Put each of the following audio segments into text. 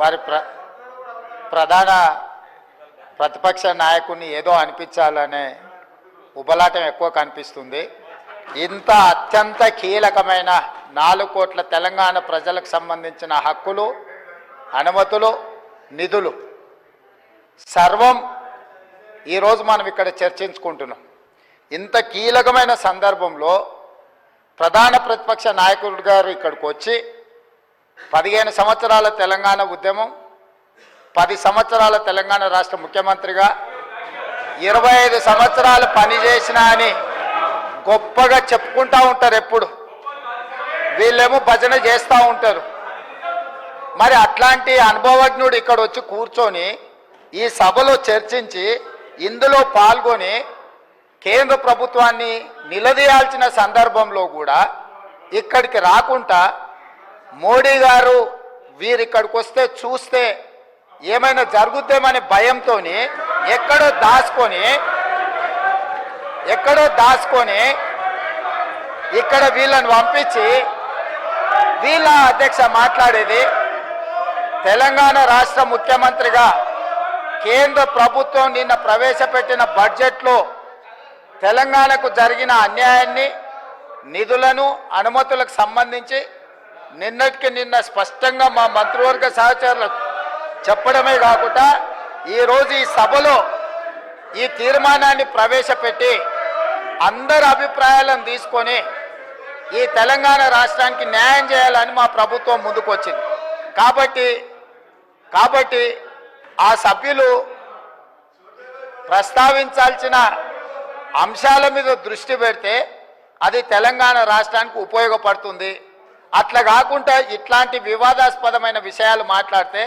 వారి ప్ర ప్రధాన ప్రతిపక్ష నాయకుడిని ఏదో అనిపించాలనే ఉబలాటం ఎక్కువ కనిపిస్తుంది. ఇంత అత్యంత కీలకమైన నాలుగు కోట్ల తెలంగాణ ప్రజలకు సంబంధించిన హక్కులు అనుమతులు నిధులు. సర్వం ఈరోజు మనం ఇక్కడ చర్చించుకుంటున్నాం. ఇంత కీలకమైన సందర్భంలో ప్రధాన ప్రతిపక్ష నాయకుడు గారు ఇక్కడికి వచ్చి పదిహేను సంవత్సరాల తెలంగాణ ఉద్యమం పది సంవత్సరాల తెలంగాణ రాష్ట్ర ముఖ్యమంత్రిగా ఇరవై ఐదు సంవత్సరాలు పనిచేసిన అని గొప్పగా చెప్పుకుంటా ఉంటారు ఎప్పుడు. వీళ్ళేమో భజన చేస్తూ ఉంటారు. మరి అట్లాంటి అనుభవజ్ఞుడు ఇక్కడ వచ్చి కూర్చొని ఈ సభలో చర్చించి ఇందులో పాల్గొని కేంద్ర ప్రభుత్వాన్ని నిలదీయాల్సిన సందర్భంలో కూడా ఇక్కడికి రాకుండా మోడీ గారు వీరిక్కడికి వస్తే చూస్తే ఏమైనా జరుగుద్దేమనే భయంతో ఎక్కడో దాచుకొని ఎక్కడో దాచుకొని ఇక్కడ వీళ్ళని పంపించి వీళ్ళ అధ్యక్ష మాట్లాడేది తెలంగాణ రాష్ట్ర ముఖ్యమంత్రిగా కేంద్ర ప్రభుత్వం నిన్న ప్రవేశపెట్టిన బడ్జెట్లో తెలంగాణకు జరిగిన అన్యాయాన్ని నిధులను అనుమతులకు సంబంధించి నిన్నటికి నిన్న స్పష్టంగా మా మంత్రివర్గ సహచరులకు చెప్పడమే కాకుండా ఈరోజు ఈ సభలో ఈ తీర్మానాన్ని ప్రవేశపెట్టి అందరి అభిప్రాయాలను తీసుకొని ఈ తెలంగాణ రాష్ట్రానికి న్యాయం చేయాలని మా ప్రభుత్వం ముందుకొచ్చింది. కాబట్టి కాబట్టి ఆ సభ్యులు ప్రస్తావించాల్సిన అంశాల మీద దృష్టి పెడితే అది తెలంగాణ రాష్ట్రానికి ఉపయోగపడుతుంది. అట్లా కాకుండా ఇట్లాంటి వివాదాస్పదమైన విషయాలు మాట్లాడితే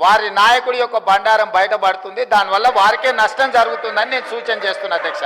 వారి నాయకుడి యొక్క బండారం బయటపడుతుంది. దానివల్ల వారికే నష్టం జరుగుతుందని నేను సూచన చేస్తున్నా అధ్యక్ష.